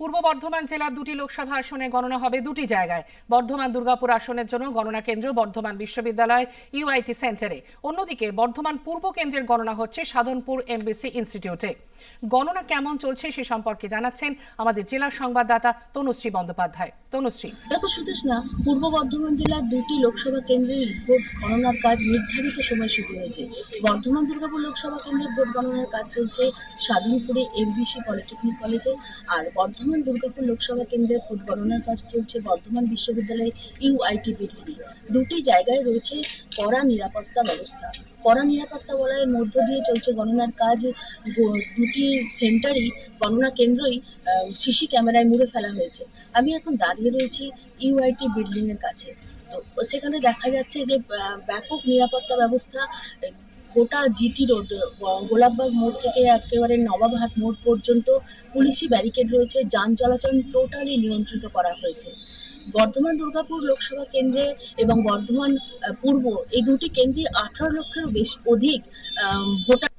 পূর্ব বর্ধমান জেলার দুটি লোকসভা আসনে গণনা হবে দুটি জায়গায়। বর্ধমান দুর্গাপুর আসনের জন্য গণনা কেন্দ্র বর্ধমান বিশ্ববিদ্যালয় ইউআইটি সেন্টারে। অন্যদিকে বর্ধমান পূর্ব কেন্দ্রের গণনা হচ্ছে সাধনপুর এমবিসি ইনস্টিটিউটে। গণনা কেমন চলছে সে সম্পর্কে জানাচ্ছেন আমাদের জেলা সংবাদদাতা তনুশ্রী বন্দ্যোপাধ্যায়। তনুশ্রী। দেখো সুদেশ না পূর্ব বর্ধমান জেলার দুটি লোকসভা কেন্দ্রেই ভোট গণনার কাজ নির্ধারিত সময় শুরু হয়েছে। বর্ধমান দুর্গাপুর লোকসভা কেন্দ্রের ভোট গণনার কাজ চলছে সাধনপুরে এমবিসি পলিটেকনিক কলেজে, আর বর্ধমান দুর্গাপুর লোকসভা কেন্দ্রের ভোট গণনার কাজ চলছে বর্ধমান বিশ্ববিদ্যালয়ে ইউআইটি বিল্ডিং দুটি জায়গায় রয়েছে কড়া নিরাপত্তা ব্যবস্থা। কড়া নিরাপত্তা বলয়ের মধ্য দিয়ে চলছে গণনার কাজ। দুটি সেন্টারই গণনা কেন্দ্রই সিসি ক্যামেরায় মুড়ে ফেলা হয়েছে। আমি এখন দাঁড়িয়ে রয়েছি ইউআইটি বিল্ডিংয়ের কাছে। তো সেখানে দেখা যাচ্ছে যে ব্যাপক নিরাপত্তা ব্যবস্থা গোটা জিটি রোড গোলাপবাগ মোড় থেকে একেবারে নবাবহাট মোড় পর্যন্ত পুলিশি ব্যারিকেড রয়েছে। যান চলাচল টোটালি নিয়ন্ত্রিত করা হয়েছে। বর্ধমান দুর্গাপুর লোকসভা কেন্দ্রে এবং বর্ধমান পূর্ব এই দুটি কেন্দ্রে আঠারো লক্ষেরও বেশি অধিক ভোটার